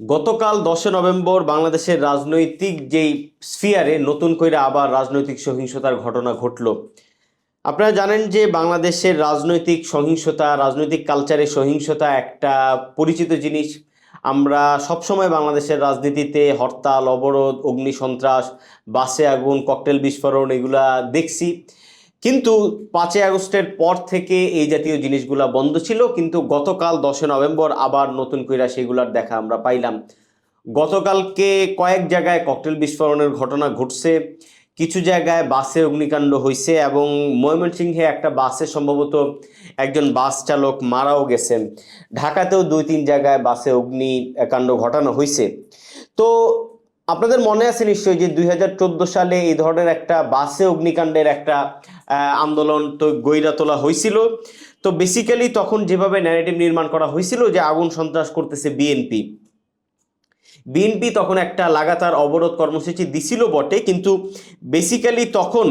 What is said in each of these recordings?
গতকাল দশে নভেম্বর বাংলাদেশের রাজনৈতিক যেই স্ফিয়ারে নতুন করে আবার রাজনৈতিক সহিংসতার ঘটনা ঘটল। আপনারা জানেন যে বাংলাদেশের রাজনৈতিক সহিংসতা, রাজনৈতিক কালচারে সহিংসতা একটা পরিচিত জিনিস। আমরা সবসময় বাংলাদেশের রাজনীতিতে হরতাল, অবরোধ, অগ্নিসন্ত্রাস, বাসে আগুন, ককটেল বিস্ফোরণ এগুলা দেখছি। কিন্তু পাঁচই আগস্টের পর থেকে এই জাতীয় জিনিসগুলা বন্ধ ছিল, কিন্তু গতকাল দশই নভেম্বর আবার নতুন কইরা সেগুলার দেখা আমরা পাইলাম। গতকালকে কয়েক জায়গায় ককটেল বিস্ফোরণের ঘটনা ঘটছে, কিছু জায়গায় বাসে অগ্নিকাণ্ড হয়েছে এবং ময়মনসিংহে একটা বাসে সম্ভবত একজন বাস চালক মারাও গেছেন ঢাকাতেও দুই তিন জায়গায় বাসে অগ্নিকাণ্ড ঘটানো হয়েছে তো আপনাদের মনে আছে নিশ্চয়ই যে দুই হাজার চোদ্দ সালে এই ধরনের একটা বাসে অগ্নিকাণ্ডের একটা আন্দোলন তো গইরা তোলা হয়েছিল তো বেসিক্যালি তখন যেভাবে ন্যারেটিভ নির্মাণ করা হয়েছিল যে আগুন সন্ত্রাস করতেছে বিএনপি বিএনপি তখন একটা লাগাতার অবরোধ কর্মসূচি দিছিল বটে, কিন্তু বেসিক্যালি তখন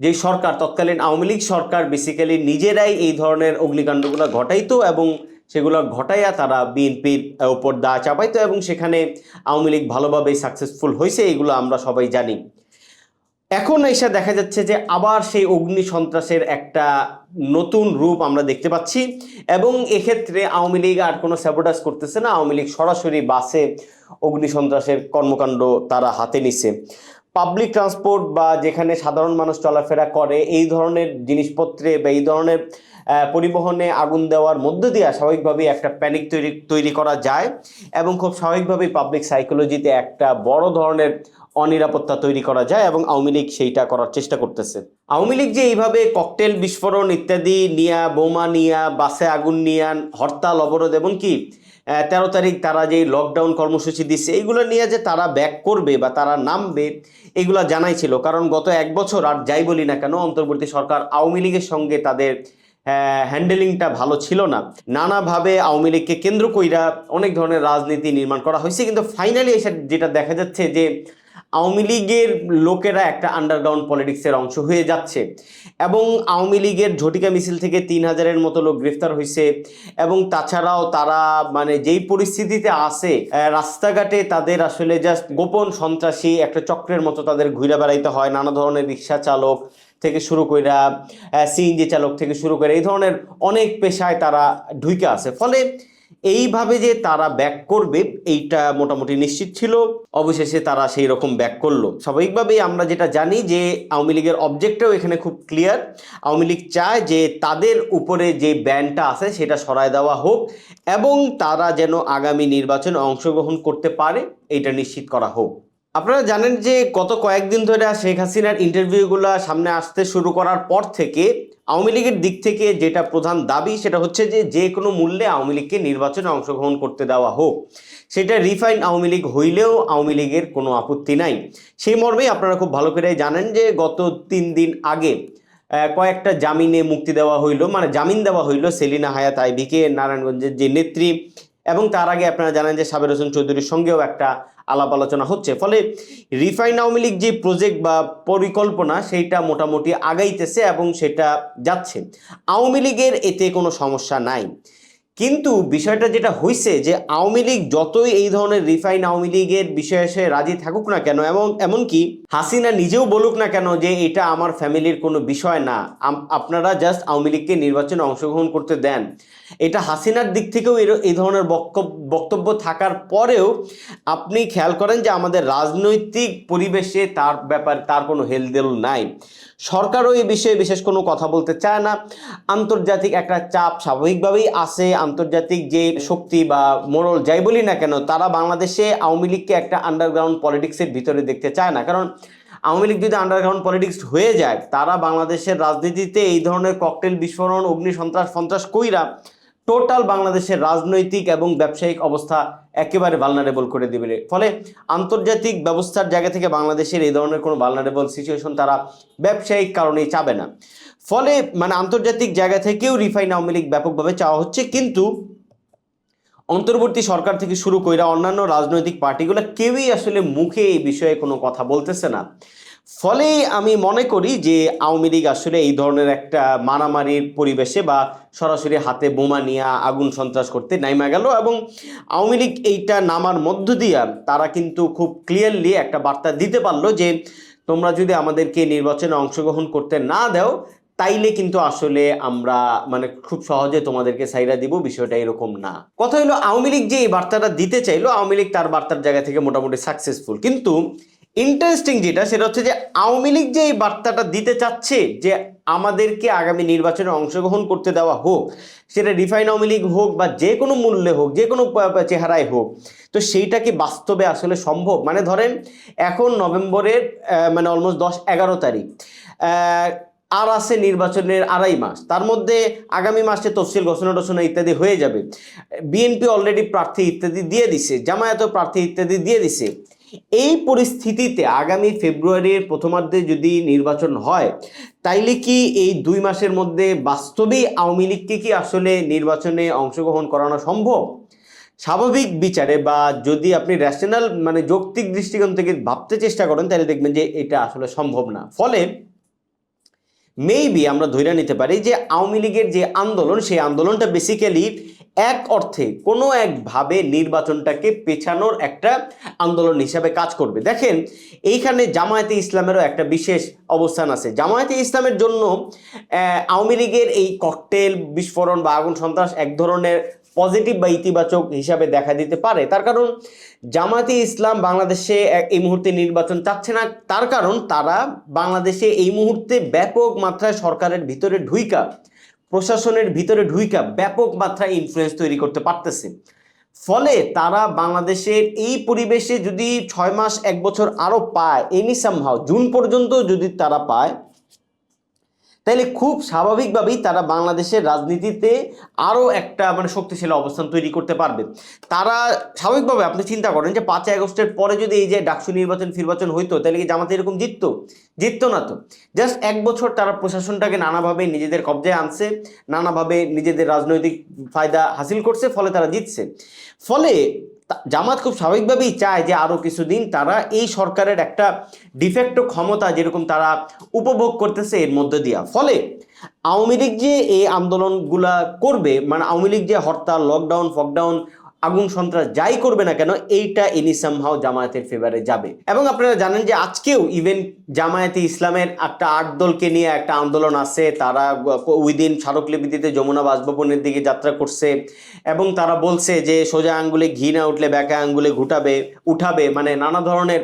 যে সরকার, তৎকালীন আওয়ামী লীগ সরকার বেসিক্যালি নিজেরাই এই ধরনের অগ্নিকাণ্ডগুলো ঘটাইতো এবং সেগুলো ঘটাইয়া তারা বিএনপির উপর দা চাপাইতো এবং সেখানে আওয়ামী লীগ ভালোভাবেই সাকসেসফুল হয়েছে এগুলো আমরা সবাই জানি। এখন এসে দেখা যাচ্ছে যে আবার সেই অগ্নি সন্ত্রাসের একটা নতুন রূপ আমরা দেখতে পাচ্ছি এবং এক্ষেত্রে আওয়ামী লীগ আর কোনো স্যাবোটাস করতেছে না। আওয়ামী লীগ সরাসরি বাসে অগ্নি সন্ত্রাসের কর্মকাণ্ড তারা হাতে নিছে। পাবলিক ট্রান্সপোর্ট বা যেখানে সাধারণ মানুষ চলাফেরা করে, এই ধরনের জিনিসপত্রে বা এই ধরনের পরিবহনে আগুন দেওয়ার মধ্য দিয়ে স্বাভাবিকভাবেই একটা প্যানিক তৈরি তৈরি করা যায় এবং খুব স্বাভাবিকভাবেই পাবলিক সাইকোলজিতে একটা বড় ধরনের অনিরাপত্তা তৈরি করা যায় এবং আওয়ামী লীগ সেইটা করার চেষ্টা করতেছে। আওয়ামী লীগ যে এইভাবে ককটেল, বিস্ফোরণ ইত্যাদি নিয়া, বোমা নিয়া, বাসে আগুন নিয়া, হরতাল, অবরোধ এবং কি তেরো তারিখ তারা যে লকডাউন কর্মসূচি দিচ্ছে এইগুলো নিয়ে যে তারা ব্যাক করবে বা তারা নামবে এগুলো জানাই ছিল। কারণ গত এক বছর আর যাই বলি না কেন, অন্তর্বর্তী সরকার আওয়ামী লীগের সঙ্গে তাদের হ্যান্ডেলিংটা ভালো ছিল না। নানাভাবে আওয়ামী লীগকে কেন্দ্র কইরা অনেক ধরনের রাজনীতি নির্মাণ করা হয়েছে কিন্তু ফাইনালি এসে যেটা দেখা যাচ্ছে যে আওয়ামী লীগের লোকেরা একটা আন্ডারগ্রাউন্ড পলিটিক্সের অংশ হয়ে যাচ্ছে এবং আওয়ামী লীগের ঝটিকা মিছিল থেকে তিন হাজারের মতো লোক গ্রেফতার হয়েছে এবং তাছাড়াও তারা মানে যেই পরিস্থিতিতে আহ, রাস্তাঘাটে তাদের আসলে জাস্ট গোপন সন্ত্রাসী একটা চক্রের মতো তাদের ঘুরে বেড়াইতে হয় নানা ধরনের রিক্সা চালক থেকে শুরু কইরা সিএনজি চালক থেকে শুরু করে এই ধরনের অনেক পেশায় তারা ঢুইকে আছে। ফলে এইভাবে যে তারা ব্যাক করবে, এইটা মোটামুটি নিশ্চিত ছিল। অবশেষে তারা সেই রকম ব্যাক করল। স্বাভাবিকভাবেই আমরা যেটা জানি যে, আওয়ামী লীগের অবজেক্টটাও এখানে খুব ক্লিয়ার আওয়ামী লীগ চায় যে, তাদের উপরে যে ব্যানটা আছে, সেটা সরায় দেওয়া হোক এবং তারা যেন আগামী নির্বাচনে অংশগ্রহণ করতে পারে এটা নিশ্চিত করা হোক। আপনারা জানেন যে গত কয়েকদিন ধরে শেখ হাসিনার ইন্টারভিউগুলো সামনে আসতে শুরু করার পর থেকে আওয়ামী লীগের দিক থেকে যেটা প্রধান দাবি সেটা হচ্ছে যে যে কোনো মূল্যে আওয়ামী লীগকে নির্বাচনে অংশগ্রহণ করতে দেওয়া হোক। সেটা রিফাইন আওয়ামী লীগ হইলেও আওয়ামী লীগের কোনো আপত্তি নাই। সেই মর্মেই আপনারা খুব ভালো করে জানেন যে, গত তিন দিন আগে কয়েকটা জামিনে মুক্তি দেওয়া হইল মানে জামিন দেওয়া হইল সেলিনা হায়াত আইবিকে, নারায়ণগঞ্জের যে নেত্রী এবং তার আগে আপনারা জানেন যে, সাবের হোসেন চৌধুরীর সঙ্গেও একটা আলাপ আলোচনা হচ্ছে। ফলে রিফাইন আওয়ামী লীগ যে প্রজেক্ট বা পরিকল্পনা, সেইটা মোটামুটি আগাইতেছে এবং সেটা যাচ্ছে। আওয়ামী লীগের এতে কোনো সমস্যা নাই। কিন্তু বিষয়টা যেটা হয়েছে যে আওয়ামী লীগ যতই এই ধরনের রিফাইন আওয়ামী লীগের বিষয়ে সে রাজি থাকুক না কেন এবং এমনকি হাসিনা নিজেও বলুক না কেন যে এটা আমার ফ্যামিলির কোনো বিষয় না আপনারা জাস্ট আওয়ামী লীগকে নির্বাচনে অংশগ্রহণ করতে দেন। এটা হাসিনার দিক থেকেও এই ধরনের বক্তব্য থাকার পরেও আপনি খেয়াল করেন যে আমাদের রাজনৈতিক পরিবেশে তার ব্যাপারে, তার কোনো হেলদেল নাই। সরকারও এই বিষয়ে বিশেষ কোনো কথা বলতে চায় না। আন্তর্জাতিক একটা চাপ স্বাভাবিকভাবেই আছে। আন্তর্জাতিক যে শক্তি বা মোরল যাই বলি না কেন, তারা বাংলাদেশে আওয়ামী লীগকে একটা আন্ডারগ্রাউন্ড পলিটিক্সের ভিতরে দেখতে চায় না। কারণ আওয়ামী লীগ যদি আন্ডারগ্রাউন্ড পলিটিক্স হয়ে যায়, তারা বাংলাদেশের রাজনীতিতে এই ধরনের ককটেল বিস্ফোরণ, অগ্নি সন্ত্রাস সন্ত্রাস কইরা টোটাল বাংলাদেশের রাজনৈতিক এবং ব্যবসায়িক অবস্থা একেবারে ভালনারেবল করে দেবে ফলে আন্তর্জাতিক ব্যবস্থার জায়গা থেকে বাংলাদেশের এই ধরনের কোনো ভালনারেবল সিচুয়েশন তারা ব্যবসায়িক কারণেই চাবে না। ফলে মানে আন্তর্জাতিক জায়গা থেকেও রিফাইন আওয়ামী লীগ ব্যাপকভাবে চাওয়া হচ্ছে, কিন্তু অন্তর্বর্তী সরকার থেকে শুরু কইরা অন্যান্য রাজনৈতিক পার্টিগুলো কেউই আসলে মুখে এই বিষয়ে কোনো কথা বলতেছে না। ফলে আমি মনে করি যে আওয়ামী লীগ আসলে এই ধরনের একটা মারামারির পরিবেশে বা সরাসরি হাতে বোমা নিয়ে আগুন সন্ত্রাস করতে নাইমা গেল এবং আওয়ামী লীগ এইটা নামার মধ্য দিয়া তারা কিন্তু খুব ক্লিয়ারলি একটা বার্তা দিতে পারল যে তোমরা যদি আমাদেরকে নির্বাচনে অংশগ্রহণ করতে না দাও, তাইলে কিন্তু আসলে আমরা মানে খুব সহজে তোমাদেরকে সাইরা দিব, বিষয়টা এরকম না। কথা হলো, আওয়ামী লীগ যে এই বার্তাটা দিতে চাইলো, আওয়ামী লীগ তার বার্তার জায়গা থেকে মোটামুটি সাকসেসফুল কিন্তু ইন্টারেস্টিং যেটা, সেটা হচ্ছে যে আওয়ামী লীগ যে এই বার্তাটা দিতে চাচ্ছে যে আমাদেরকে আগামী নির্বাচনে অংশগ্রহণ করতে দেওয়া হোক, সেটা রিফাইন আওয়ামী লীগ হোক বা যে কোনো মূল্যে হোক, যে কোনো চেহারায় হোক, তো সেইটা কি বাস্তবে আসলে সম্ভব? মানে ধরেন এখন নভেম্বরের মানে অলমোস্ট দশ, এগারো তারিখ আর আছে নির্বাচনের আড়াই মাস, তার মধ্যে আগামী মাসে তফসিল ঘোষণা টোষণা ইত্যাদি হয়ে যাবে। বিএনপি অলরেডি প্রার্থী ইত্যাদি দিয়ে দিছে, জামায়াতও প্রার্থী ইত্যাদি দিয়ে দিছে। এই পরিস্থিতিতে আগামী ফেব্রুয়ারির প্রথমার্ধে যদি নির্বাচন হয়, তাইলে কি এই দুই মাসের মধ্যে বাস্তবেই আওয়ামী লীগকে কি আসলে নির্বাচনে অংশগ্রহণ করানো সম্ভব? স্বাভাবিক বিচারে বা যদি আপনি ন্যাশনাল মানে যৌক্তিক দৃষ্টিকোণ থেকে ভাবতে চেষ্টা করেন তাহলে দেখবেন যে এটা আসলে সম্ভব না। ফলে মেবি আমরা ধরে নিতে পারি যে আওয়ামী লীগের যে আন্দোলন, সেই আন্দোলনটা বেসিক্যালি এক অর্থে কোনো একভাবে নির্বাচনটাকে পেছানোর একটা আন্দোলন হিসাবে কাজ করবে। দেখেন, এইখানে জামায়াতে ইসলামেরও একটা বিশেষ অবস্থান আছে। জামায়াতে ইসলামের জন্য আওয়ামী লীগের এই ককটেল বিস্ফোরণ বা আগুন সন্ত্রাস এক ধরনের পজিটিভ বা ইতিবাচক হিসাবে দেখা দিতে পারে। তার কারণ, জামায়াতে ইসলাম বাংলাদেশে এই মুহূর্তে নির্বাচন চাচ্ছে না। তার কারণ, তারা বাংলাদেশে এই মুহূর্তে ব্যাপক মাত্রায় সরকারের ভিতরে ঢুইকা। প্রশাসনের ভিতরে ঢুইকা ব্যাপক মাত্রায় ইনফ্লুয়েন্স তৈরি করতে পারতেছে। ফলে তারা বাংলাদেশের এই পরিবেশে যদি ছয় মাস, এক বছর আরও পায় এনি সামহাও জুন পর্যন্ত যদি তারা পায় তাইলে খুব স্বাভাবিকভাবেই তারা বাংলাদেশের রাজনীতিতে আরও একটা মানে শক্তিশালী অবস্থান তৈরি করতে পারবে। তারা স্বাভাবিকভাবে আপনি চিন্তা করেন যে পাঁচই আগস্টের পরে যদি এই যে ডাকসু নির্বাচন, ফিরবাচন হইতো তাহলে কি জামাতে এরকম জিততো? জিততো না তো। জাস্ট এক বছর তারা প্রশাসনটাকে নানাভাবে নিজেদের কবজায় আনছে, নানাভাবে নিজেদের রাজনৈতিক ফায়দা হাসিল করছে, ফলে তারা জিতছে। ফলে জামাত খুব স্বাভাবিকভাবেই চায় যে আরও কিছুদিন তারা এই সরকারের একটা ডিফেক্ট ক্ষমতা যেরকম তারা উপভোগ করতেছে এর মধ্যে দিয়া। ফলে আওয়ামী লীগ যে এই আন্দোলনগুলা করবে মানে আওয়ামী লীগ যে হরতাল লকডাউন ফকডাউন আগুন সন্ত্রাস যাই করবে না কেন, এইটা এনি সামহাও জামায়াতের ফেভারে যাবে। এবং আপনারা জানেন যে আজকেও ইভেন জামায়াতে ইসলামের একটা আট দলকে নিয়ে একটা আন্দোলন আছে, তারা উইদিন স্মারকলিপিতে যমুনা বাসভবনের দিকে যাত্রা করছে এবং তারা বলছে যে সোজা আঙ্গুলে ঘি না উঠলে ব্যাকা আঙ্গুলে ঘুটাবে, উঠাবে মানে নানা ধরনের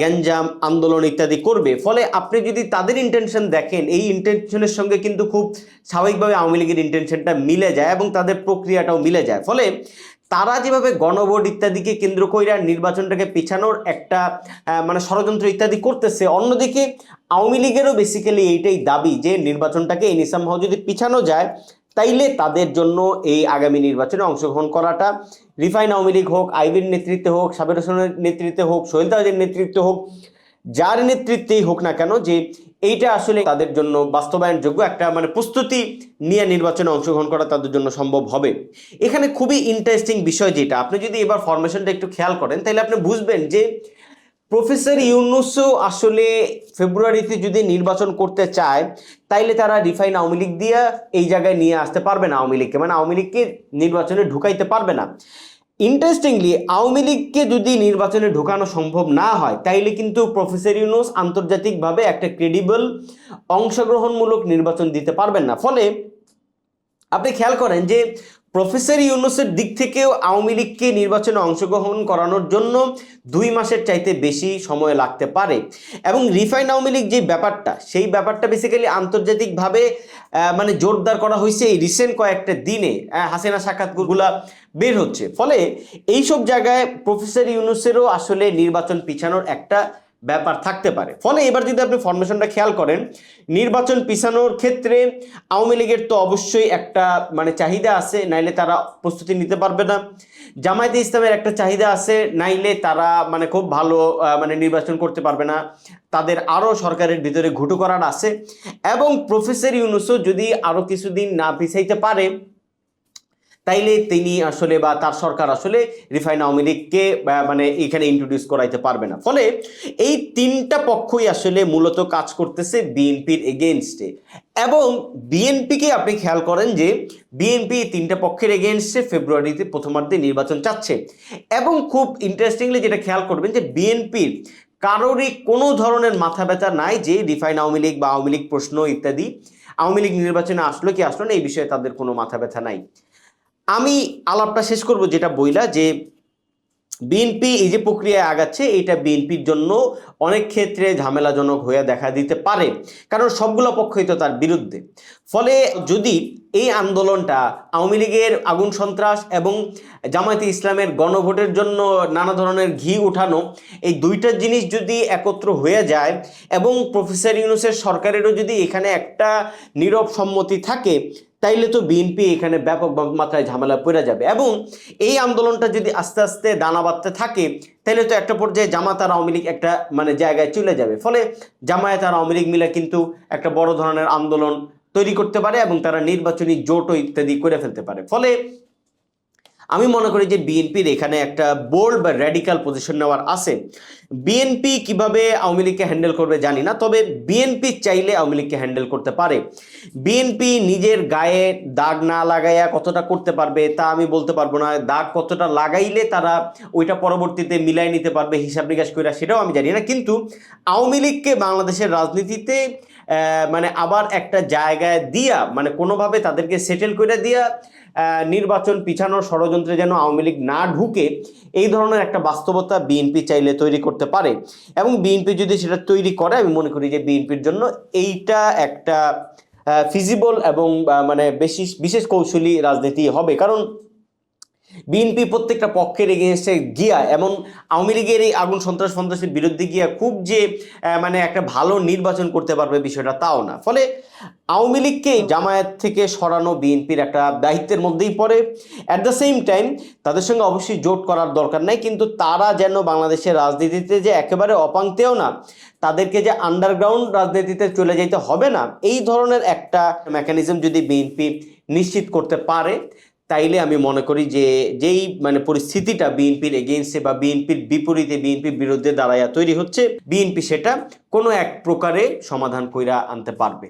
গ্যাঞ্জাম, আন্দোলন ইত্যাদি করবে। ফলে আপনি যদি তাদের ইন্টেনশন দেখেন, এই ইন্টেনশনের সঙ্গে কিন্তু খুব স্বাভাবিকভাবে আওয়ামী লীগের ইন্টেনশনটা মিলে যায় এবং তাদের প্রক্রিয়াটাও মিলে যায়। ফলে তারা যেভাবে গণভোট ইত্যাদিকে কেন্দ্র কইরা নির্বাচনটাকে পেছানোর একটা মানে ষড়যন্ত্র ইত্যাদি করতেছে, অন্যদিকে আওয়ামী লীগেরও বেসিক্যালি এইটাই দাবি যে নির্বাচনটাকে এই নিসামহাও যদি পিছানো যায়, তাইলে তাদের জন্য এই আগামী নির্বাচনে অংশগ্রহণ করাটা, রিফাইন আওয়ামী লীগ হোক, আইবির নেতৃত্বে হোক সাবের হোসেনের নেতৃত্বে হোক, সোহেল তাজের নেতৃত্বে হোক, যার নেতৃত্বেই হোক না কেন যে এইটা আসলে তাদের জন্য বাস্তবায়নযোগ্য একটা মানে প্রস্তুতি নিয়ে নির্বাচনে অংশগ্রহণ করা তাদের জন্য সম্ভব হবে। এখানে খুবই ইন্টারেস্টিং বিষয় যেটা, আপনি যদি এবার ফরমেশনটা একটু খেয়াল করেন, তাহলে আপনি বুঝবেন যে প্রফেসর ইউনুসও আসলে ফেব্রুয়ারিতে যদি নির্বাচন করতে চায়, তাইলে তারা রিফাইন আওয়ামী লীগ দিয়ে এই জায়গায় নিয়ে আসতে পারবে না আওয়ামী লীগকে। মানে আওয়ামী লীগকে নির্বাচনে ঢুকাইতে পারবে না। ইন্টারেস্টিংলি আওয়ামী লীগকে যদি নির্বাচনে ঢোকানো সম্ভব না হয়, তাইলে কিন্তু প্রফেসর ইউনুস আন্তর্জাতিকভাবে একটা ক্রেডিবল অংশগ্রহণমূলক নির্বাচন দিতে পারবেন না। ফলে আপনি খেয়াল করেন যে প্রফেসর ইউনুসের দিক থেকেও আওয়ামী লীগকে নির্বাচনে অংশগ্রহণ করানোর জন্য দুই মাসের চাইতে বেশি সময় লাগতে পারে। এবং রিফাইন আওয়ামী লীগ যে ব্যাপারটা, সেই ব্যাপারটা বেসিক্যালি আন্তর্জাতিকভাবে মানে জোরদার করা হয়েছে এই রিসেন্ট কয়েকটা দিনে হাসিনা সাক্ষাৎগুলা বের হচ্ছে। ফলে এইসব জায়গায় প্রফেসর ইউনুসেরও আসলে নির্বাচন পিছানোর একটা ব্যাপার থাকতে পারে। ফলে এবার যদি আপনি ফরমেশনটা খেয়াল করেন, নির্বাচন পিছানোর ক্ষেত্রে আওয়ামী লীগের তো অবশ্যই একটা মানে চাহিদা আছে, নাইলে তারা প্রস্তুতি নিতে পারবে না। জামায়াতে ইসলামের একটা চাহিদা আছে, নাইলে তারা মানে খুব ভালো মানে নির্বাচন করতে পারবে না। তাদের আরও সরকারের ভিতরে ঘুটু করার আছে। এবং প্রফেসর ইউনুসও যদি আরও কিছুদিন না পিছাইতে পারে তাইলে তিনি আসলে বা তার সরকার আসলে রিফাইন আওয়ামী লীগকে মানে এখানে ইন্ট্রোডিউস করাইতে পারবে না। ফলে এই তিনটা পক্ষই আসলে মূলত কাজ করতেছে বিএনপির এগেনস্টে এবং বিএনপিকে আপনি খেয়াল করেন যে বিএনপি তিনটা পক্ষের এগেনস্টে ফেব্রুয়ারিতে প্রথমার্ধে নির্বাচন চাচ্ছে। এবং খুব ইন্টারেস্টিংলি যেটা খেয়াল করবেন যে বিএনপির কারোরই কোনো ধরনের মাথা ব্যথা নাই যে রিফাইন আওয়ামী লীগ বা আওয়ামী লীগ প্রশ্ন ইত্যাদি, আওয়ামী লীগ নির্বাচনে আসলো কি আসলো না, এই বিষয়ে তাদের কোনো মাথা ব্যথা নাই। আমি আলাপটা শেষ করব যেটা বইলা যে বিএনপি এই যে প্রক্রিয়ায় আগাচ্ছে এটা বিএনপির জন্য অনেক ক্ষেত্রে ঝামেলাজনক হয়ে দেখা দিতে পারে। কারণ সবগুলো পক্ষই তো তার বিরুদ্ধে। ফলে যদি এই আন্দোলনটা আওয়ামী লীগের আগুন সন্ত্রাস এবং জামায়াতে ইসলামের গণভোটের জন্য নানা ধরনের ঘি উঠানো এই দুইটা জিনিস যদি একত্র হয়ে যায় এবং প্রফেসর ইউনুসের সরকারেরও যদি এখানে একটা নীরব সম্মতি থাকে তাইলে তো বিএনপি এখানে ব্যাপক মাত্রায় ঝামেলা পড়ে যাবে। এবং এই আন্দোলনটা যদি আস্তে আস্তে দানা বাঁধতে থাকে তাহলে তো একটা পর্যায়ে জামাত আর আওয়ামী লীগ একটা মানে জায়গায় চলে যাবে। ফলে জামায়াত আর আওয়ামী লীগ মিলে কিন্তু একটা বড় ধরনের আন্দোলন তৈরি করতে পারে এবং তারা নির্বাচনী জোটও ইত্যাদি করে ফেলতে পারে। ফলে আমি মনে করি যে বিএনপির এখানে একটা বোল্ড বা র্যাডিক্যাল পজিশন নেওয়ার আছে। বিএনপি কীভাবে আওয়ামী লীগকে হ্যান্ডেল করবে জানি না, তবে বিএনপি চাইলে আওয়ামী লীগকে হ্যান্ডেল করতে পারে। বিএনপি নিজের গায়ে দাগ না লাগাইয়া কতটা করতে পারবে তা আমি বলতে পারব না। দাগ কতটা লাগাইলে তারা ওইটা পরবর্তীতে মিলাই নিতে পারবে, হিসাব নিকাশ করে সেটাও আমি জানি না। কিন্তু আওয়ামী লীগকে বাংলাদেশের রাজনীতিতে মানে আবার একটা জায়গায় দিয়া মানে কোনোভাবে তাদেরকে সেটেল করে দিয়া নির্বাচন পিছানোর ষড়যন্ত্রে যেন আওয়ামী লীগ না ঢুকে, এই ধরনের একটা বাস্তবতা বিএনপি চাইলে তৈরি করতে পারে। এবং বিএনপি যদি সেটা তৈরি করে, আমি মনে করি যে বিএনপির জন্য এইটা একটা ফিজিবল এবং মানে বেশি, বিশেষ কৌশলী রাজনীতি হবে। কারণ বিএনপি প্রত্যেকটা পক্ষের এগেনস্টে গিয়া এমন আওয়ামী লীগের এই আগুন সন্ত্রাস সন্ত্রাসের বিরুদ্ধে গিয়া খুব যে মানে একটা ভালো নির্বাচন করতে পারবে বিষয়টা তাও না। ফলে আওয়ামী লীগকে জামায়াত থেকে সরানো বিএনপির একটা দায়িত্বের মধ্যেই পড়ে। অ্যাট দ্য সেম টাইম তাদের সঙ্গে অবশ্যই জোট করার দরকার নাই, কিন্তু তারা যেন বাংলাদেশের রাজনীতিতে যে একেবারে অপাংতেও না, তাদেরকে যে আন্ডারগ্রাউন্ড রাজনীতিতে চলে যেতে হবে না, এই ধরনের একটা মেকানিজম যদি বিএনপি নিশ্চিত করতে পারে তাইলে আমি মনে করি যে যেই মানে পরিস্থিতিটা বিএনপির এগেনস্টে বা বিএনপির বিপরীতে বিএনপির বিরুদ্ধে দাঁড়াইয়া তৈরি হচ্ছে, বিএনপি সেটা কোনো এক প্রকারে সমাধান কইরা আনতে পারবে।